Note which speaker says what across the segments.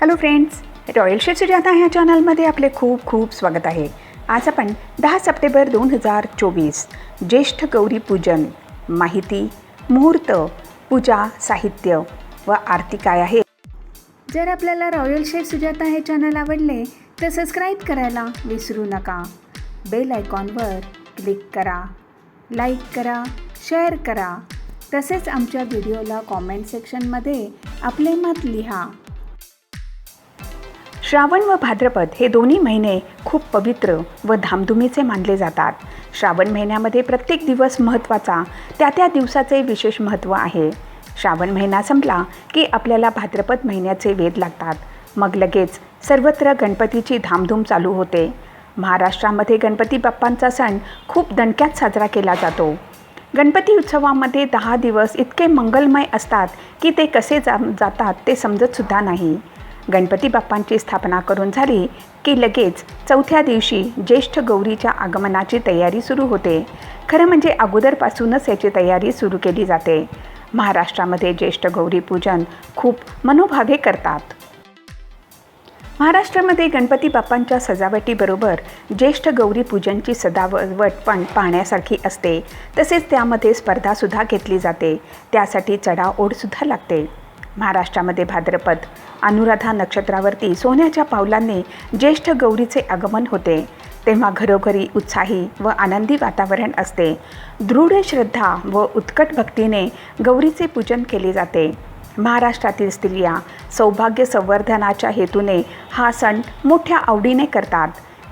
Speaker 1: Hello friends royal chef Sujata ह्या चॅनलमध्ये आपले खूप खूप स्वागत आहे. आज आपण दहा सप्टेंबर दोन हजार चोवीस ज्येष्ठ गौरी पूजन माहिती मुहूर्त पूजा साहित्य व आरती काय आहे? जर आपल्याला रॉयल शेफ सुजाता हे चॅनल आवडले तर सबस्क्राईब करायला विसरू नका. बेल आयकॉनवर क्लिक करा लाईक करा शेअर करा. तसेच आमच्या व्हिडिओला कॉमेंट सेक्शनमध्ये आपले मत लिहा. श्रावण व भाद्रपद हे दोन्ही महिने खूप पवित्र व धामधुमीचे मानले जातात. श्रावण महिन्यामध्ये प्रत्येक दिवस महत्त्वाचा त्या त्या दिवसाचे विशेष महत्त्व आहे. श्रावण महिना संपला की आपल्याला भाद्रपद महिन्याचे वेध लागतात. मग लगेच सर्वत्र गणपतीची धामधूम चालू होते. महाराष्ट्रामध्ये गणपती बाप्पांचा सण खूप दणक्यात साजरा केला जातो. गणपती उत्सवामध्ये दहा दिवस इतके मंगलमय असतात की ते कसे जा जातात ते समजतसुद्धा नाही. गणपती बाप्पांची स्थापना करून झाली की लगेच चौथ्या दिवशी ज्येष्ठ गौरीच्या आगमनाची तयारी सुरू होते. खरं म्हणजे अगोदरपासूनच याची तयारी सुरू केली जाते. महाराष्ट्रामध्ये ज्येष्ठ गौरी पूजन खूप मनोभावे करतात. महाराष्ट्रामध्ये गणपती बाप्पांच्या सजावटीबरोबर ज्येष्ठ गौरी पूजनची सजावट पण पाहण्यासारखी असते. तसेच त्यामध्ये स्पर्धासुद्धा घेतली जाते. त्यासाठी चढाओढसुद्धा लागते. महाराष्ट्रामध्ये भाद्रपद. अनुराधा नक्षत्रावरती सोन्याच्या पावलांनी ज्येष्ठ गौरीचे आगमन होते. तेव्हा घरोघरी उत्साही व आनंदी वातावरण असते. दृढ श्रद्धा व उत्कट भक्तीने गौरीचे पूजन केले जाते. महाराष्ट्रातील स्त्रिया सौभाग्य संवर्धनाच्या हेतूने हा सण मोठ्या आवडीने करतात.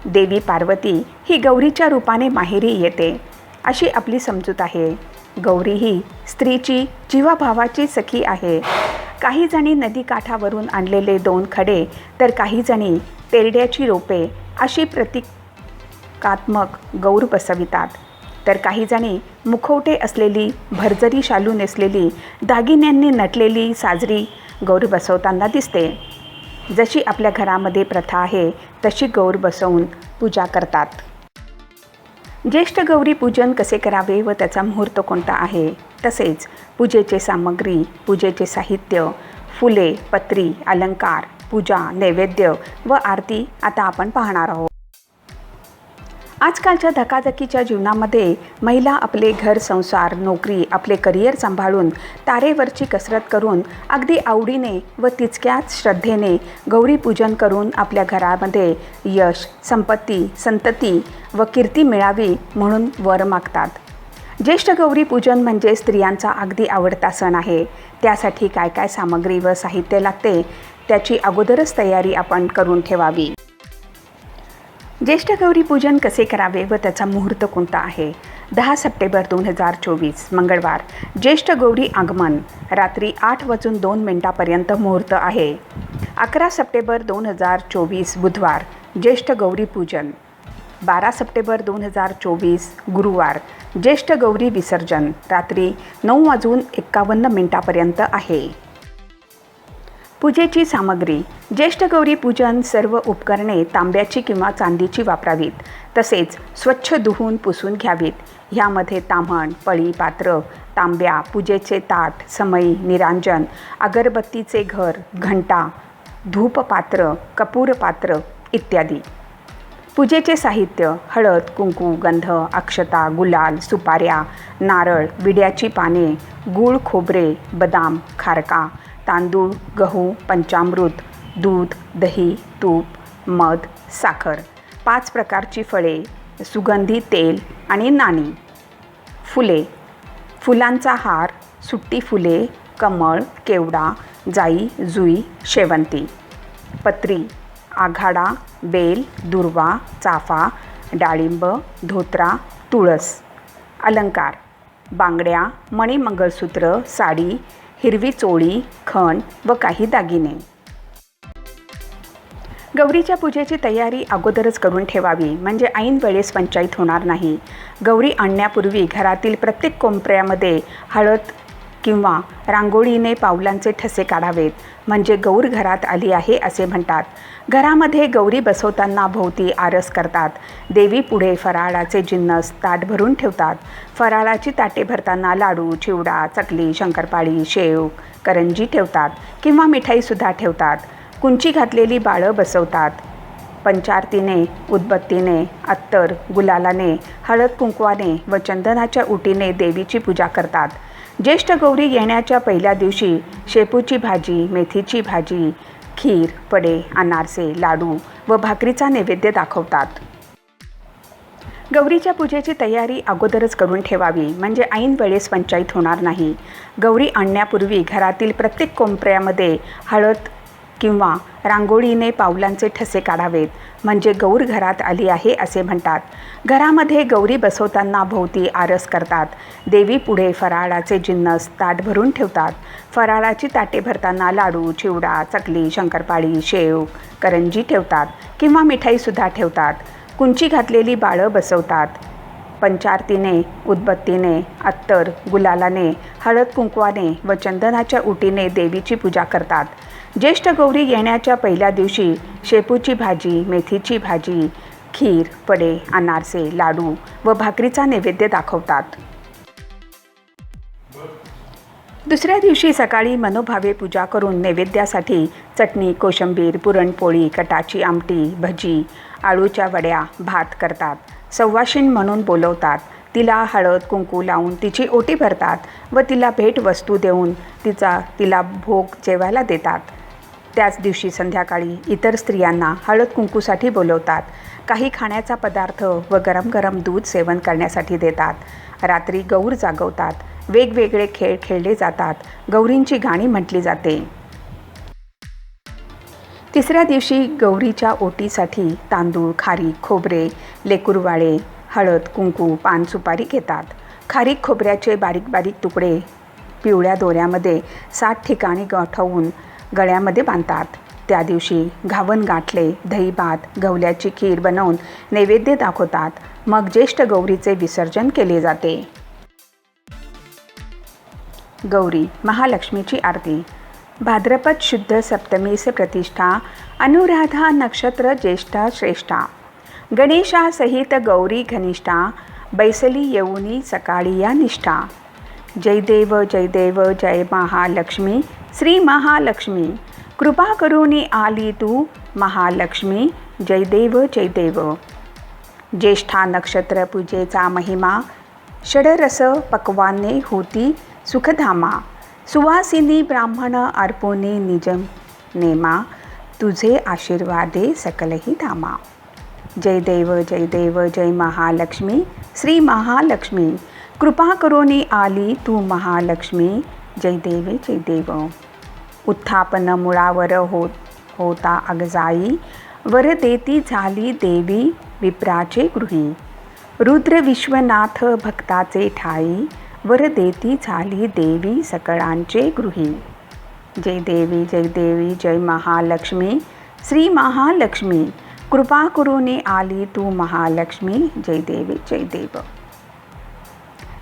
Speaker 1: देवी पार्वती ही गौरीच्या रूपाने माहेरी येते. अशी आपली समजूत आहे. गौरी ही स्त्रीची जीवाभावाची सखी आहे. काही जणी नदीकाठावरून आणलेले दोन खडे तर काही जणी तेरड्याची रोपे अशी प्रतिकात्मक गौर बसवितात. तर काही जणी मुखवटे असलेली भरजरी शालू नेसलेली दागिन्यांनी नटलेली साजरी गौर बसवताना दिसते. जशी आपल्या घरामध्ये प्रथा आहे तशी गौर बसवून पूजा करतात. ज्येष्ठ गौरी पूजन कसे करावे व त्याचा मुहूर्त कोणता आहे? तसेच पूजेचे सामग्री पूजेचे साहित्य फुले पत्री अलंकार पूजा नैवेद्य व आरती आता आपण पाहणार आहोत. आजकालच्या धकाधकीच्या जीवनामध्ये महिला आपले घर संसार नोकरी आपले करिअर सांभाळून तारेवरची कसरत करून अगदी आवडीने व तितक्याच श्रद्धेने गौरीपूजन करून आपल्या घरामध्ये यश संपत्ती संतती व कीर्ती मिळावी म्हणून वर मागतात. ज्येष्ठ गौरी पूजन म्हणजे स्त्रियांचा अगदी आवडता सण आहे. त्यासाठी काय काय सामग्री व साहित्य लागते त्याची अगोदरच तयारी आपण करून ठेवावी. ज्येष्ठ गौरी पूजन कसे करावे व त्याचा मुहूर्त कोणता आहे? दहा सप्टेंबर दोन हजार चोवीस मंगळवार. ज्येष्ठ गौरी आगमन रात्री आठ वाजून दोन मिनटापर्यंत मुहूर्त आहे. अकरा सप्टेंबर दोन हजार चोवीस बुधवार. ज्येष्ठ गौरी पूजन. बारा सप्टेंबर दोन हजार चोवीस गुरुवार. ज्येष्ठ गौरी विसर्जन रात्री नऊ वाजून एक्कावन्न मिनटापर्यंत आहे. पूजेची सामग्री. ज्येष्ठ गौरी पूजन सर्व उपकरणे तांब्याची किंवा चांदीची वापरावीत. तसेच स्वच्छ धुवून पुसून घ्यावीत. ह्यामध्ये ताम्हण पळी पात्र तांब्या पूजेचे ताट समई निरांजन अगरबत्तीचे घर घंटा धूपपात्र कपूरपात्र इत्यादी. पूजेचे साहित्य हळद कुंकू गंध अक्षता गुलाल सुपाऱ्या नारळ विड्याची पाने गूळ खोबरे बदाम खारका तांदूळ गहू पंचामृत दूध दही तूप मध साखर. पाच प्रकारची फळे सुगंधी तेल आणि नाणी. फुले. फुलांचा हार सुट्टी फुले कमळ केवडा जाई जुई शेवंती. पत्री. आघाडा बेल दुर्वा चाफा डाळिंब धोत्रा तुळस अलंकार बांगड्या मणी मंगळसूत्र साडी हिरवी चोळी खण व काही दागिने. गौरीच्या पूजेची तयारी अगोदरच करून ठेवावी म्हणजे ऐन वेळेस पंचायत होणार नाही. गौरी आणण्यापूर्वी घरातील प्रत्येक कोंपऱ्यामध्ये हळद किंवा रांगोळीने पावलांचे ठसे काढावेत. म्हणजे गौर घरात आली आहे असे म्हणतात. घरामध्ये गौरी बसवताना भोवती आरस करतात. देवी पुढे फराळाचे जिन्नस ताट भरून ठेवतात. फराळाची ताटे भरताना लाडू चिवडा चकली शंकरपाळी शेव करंजी ठेवतात किंवा मिठाईसुद्धा ठेवतात. कुंची घातलेली बाळं बसवतात. पंचारतीने उदबत्तीने अत्तर गुलालाने हळद कुंकवाने व चंदनाच्या उटीने देवीची पूजा करतात. ज्येष्ठ गौरी येण्याच्या पहिल्या दिवशी शेपूची भाजी मेथीची भाजी खीर पडे अनारसे लाडू व भाकरीचा नैवेद्य दाखवतात. गौरीच्या पूजेची तयारी अगोदरच करून ठेवावी म्हणजे ऐन वेळेस पंचायत होणार नाही. गौरी आणण्यापूर्वी घरातील प्रत्येक कोंपऱ्यामध्ये हळद किंवा रांगोळीने पावलांचे ठसे काढावेत. म्हणजे गौर घरात आली आहे असे म्हणतात. घरामध्ये गौरी बसवताना भोवती आरस करतात. देवी पुढे फराळाचे जिन्नस ताट भरून ठेवतात. फराळाची ताटे भरताना लाडू चिवडा चकली शंकरपाळी शेव करंजी ठेवतात किंवा मिठाईसुद्धा ठेवतात. कुंची घातलेली बाळं बसवतात. पंचारतीने उदबत्तीने अत्तर गुलालाने हळद कुंकवाने व चंदनाच्या उटीने देवीची पूजा करतात. ज्येष्ठ गौरी येण्याच्या पहिल्या दिवशी शेपूची भाजी मेथीची भाजी खीर पडे अनारसे लाडू व भाकरीचा नैवेद्य दाखवतात. दुसऱ्या दिवशी सकाळी मनोभावे पूजा करून नैवेद्यासाठी चटणी कोशंबीर पुरणपोळी कटाची आमटी भजी आळूच्या वड्या भात करतात. सव्वाशीण म्हणून बोलवतात. तिला हळद कुंकू लावून तिची ओटी भरतात व तिला भेटवस्तू देऊन तिचा तिला भोग जेवायला देतात. त्याच दिवशी संध्याकाळी इतर स्त्रियांना हळद कुंकूसाठी बोलवतात. काही खाण्याचा पदार्थ व गरम गरम दूध सेवन करण्यासाठी देतात. रात्री गौर जागवतात. वेगवेगळे खेळ खेळले जातात. गौरींची गाणी म्हटली जाते. तिसऱ्या दिवशी गौरीच्या ओटीसाठी तांदूळ खारीक खोबरे लेकुरवाळे हळद कुंकू पान सुपारी घेतात. खारीक खोबऱ्याचे बारीक बारीक तुकडे पिवळ्या दोऱ्यामध्ये सात ठिकाणी गाठवून गळ्यामध्ये बांधतात. त्या दिवशी घावन गाठले दही भात गवल्याची खीर बनवून नैवेद्य दाखवतात. मग ज्येष्ठ गौरीचे विसर्जन केले जाते. गौरी महालक्ष्मीची आरती. भाद्रपद शुद्ध सप्तमीस प्रतिष्ठा अनुराधा नक्षत्र ज्येष्ठा श्रेष्ठा गणेशासहित गौरी घनिष्ठा बैसली येऊनी सकाळी या निष्ठा. जयदेव जयदेव जय महालक्ष्मी श्री महालक्ष्मी. कृपा करुणी आली तू महालक्ष्मी. जयदेव जयदेव ज्येष्ठा नक्षत्र पूजेचा महिमा षडरस पकवाने होती सुखधामा. सुवासिनी ब्राह्मण अर्पोनी निजम नेमा तुझे आशीर्वादे सकलही धामा. जय देव जय देव जय महालक्ष्मी श्री महालक्ष्मी. कृपा करोनी आली तू महालक्ष्मी. जय देवे जय देव. उत्थापन मुळावर होत होता अगजाई. वर देती झाली देवी विप्राचे गृही. रुद्र विश्वनाथ भक्ताचे ठाई. वर देती झाली देवी सकळांचे गृही. जय देवी जय देवी जय महालक्ष्मी श्री महालक्ष्मी. कृपा करुणी आली तू महालक्ष्मी. जय देवी जय देव.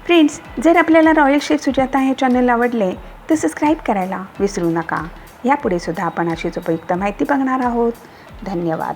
Speaker 1: फ्रेंड्स जर आपल्याला रॉयल शेफ सुजाता हे चॅनल आवडले तर सबस्क्राईब करायला विसरू नका. यापुढे सुद्धा आपण अशीच उपयुक्त माहिती बघणार आहोत. धन्यवाद.